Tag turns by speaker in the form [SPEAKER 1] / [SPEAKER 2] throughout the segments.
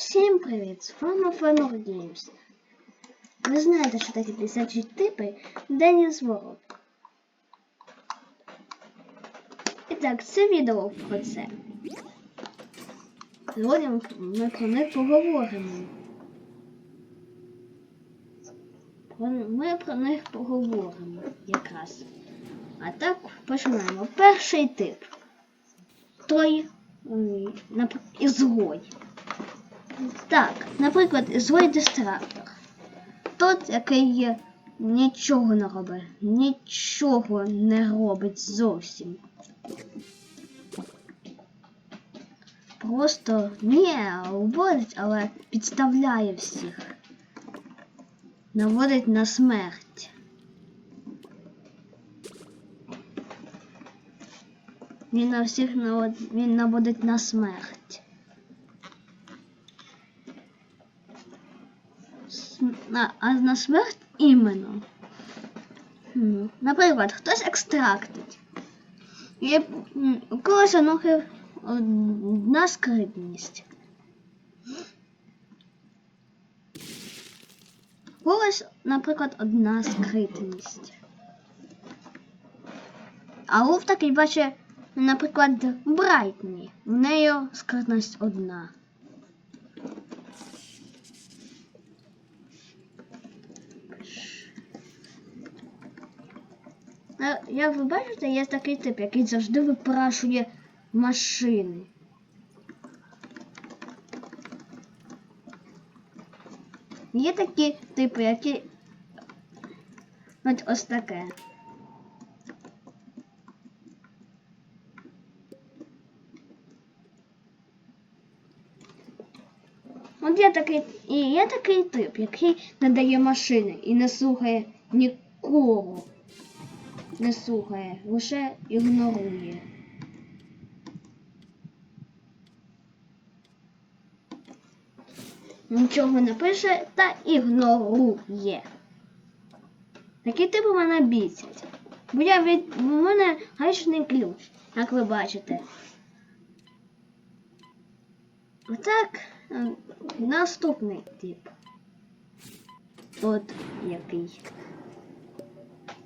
[SPEAKER 1] Всім привіт! З вами Фенор Games. Ви знаєте, що такі десячі типи Деніс Ворот. І так, це відео про це. Сьогодні ми про них поговоримо. Ми про них поговоримо якраз. А так починаємо. Перший тип. Той м, нап- ізгой. Так, наприклад, ізгой дистрактор. Тот, який нічого не робить, нічого не робить зовсім. Просто ні, убодить, але підставляє всіх. Наводить на смерть. Він на всіх навод... він наводить на смерть. На- А на смерть іменно. Наприклад, хтось екстрактить. Є у когось ноги одна скритність. У когось, наприклад, одна скритність. А Лув такий бачить, наприклад, Брайтні. В неї скритність одна. Як ви бачите, є такий тип, який завжди випрашує машини. Є такі типи, які. От ось таке. От є такий, і є такий тип, який надає машини і не слухає нікого. Не слухає, лише ігнорує. Нічого не пише та ігнорує. Такі типи мене бісять. Бо я від у мене гаечний ключ, як ви бачите. Отак е, наступний тип. От який.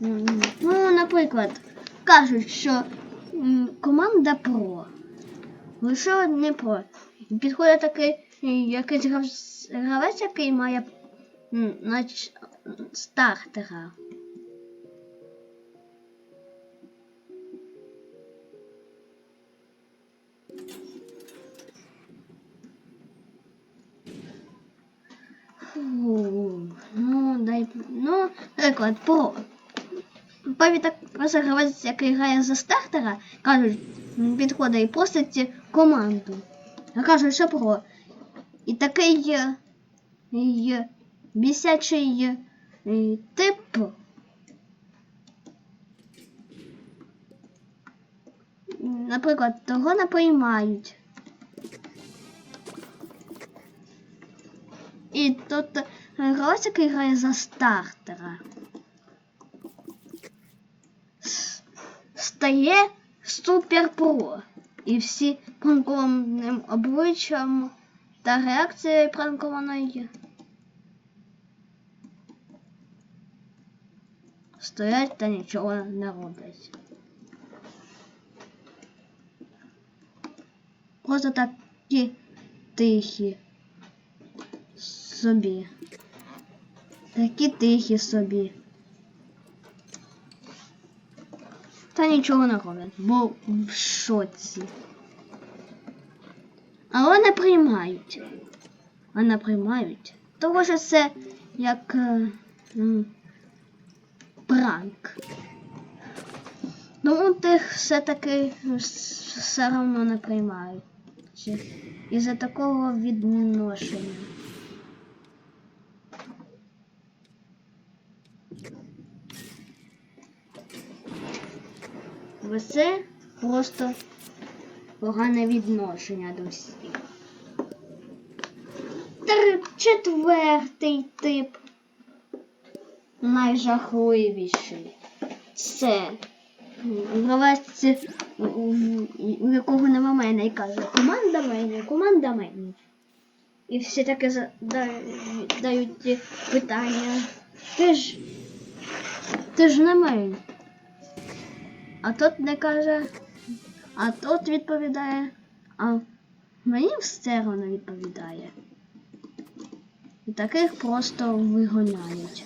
[SPEAKER 1] Ну, наприклад, кажуть, що команда про. Лише одне про. Підходить такий е, якийсь гравець, який має нач... стартера. Фу, ну, дай. Ну, наприклад, про. Паві так просто гравець, який грає за стартера, кажуть, підходить і просить команду. А кажуть, що про. І такий е, е, бісячий е, тип. Наприклад, того не приймають. І тут гравець, який грає за стартера. Стає супер про. І всі пранкованим обличчям та реакцією пранкованої стоять та нічого не роблять. Просто такі тихі собі. Такі тихі собі. Та нічого не роблять, бо в шоці. Але не приймають. А не приймають. Того що це як е, м, пранк. Тому тих все-таки все одно не приймають. Із-за такого відношення. Бо це просто погане відношення до всіх. Четвертий тип. Найжахливіший. Це гравець, у- якого нема мене і каже, команда мене, команда мене. І всі таке задають питання. Ти ж. Ти ж не мейн. А тот не каже. А тот відповідає. А мені все одно відповідає. І таких просто вигоняють.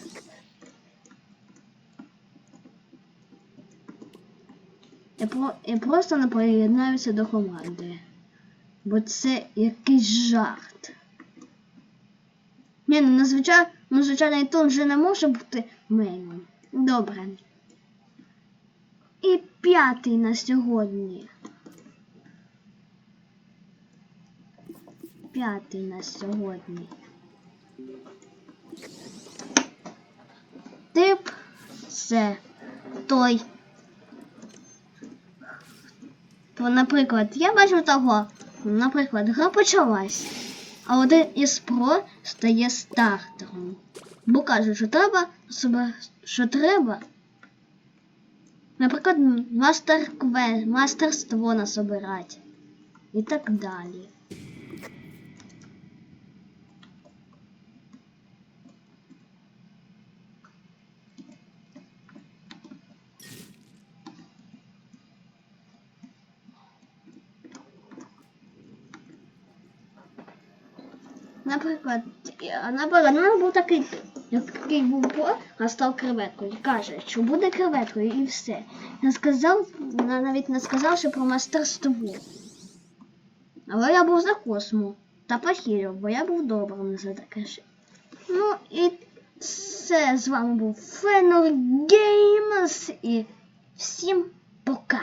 [SPEAKER 1] Я, про, я просто не приєднаюся до команди. Бо це якийсь жарт. Ні, ну надзвичайно, ну, звичайно, і тут вже не може бути мейном. Добре. П'ятий на сьогодні. П'ятий на сьогодні. Тип це той. То, наприклад, я бачив того, наприклад, гра почалась, а один із про стає стартером. Бо кажуть, що треба що треба. Наприклад, мастер квест, мастерство насобирати. І так далі. Наприклад, наприклад, у був такий, який був про, а став креветкою. Каже, що буде креветкою і все. Не сказав, навіть не сказав, що про мастерство. Але я був за косму та похилив, бо я був добрим за таке ж. Ну і це з вами був Фенор Геймс і всім пока!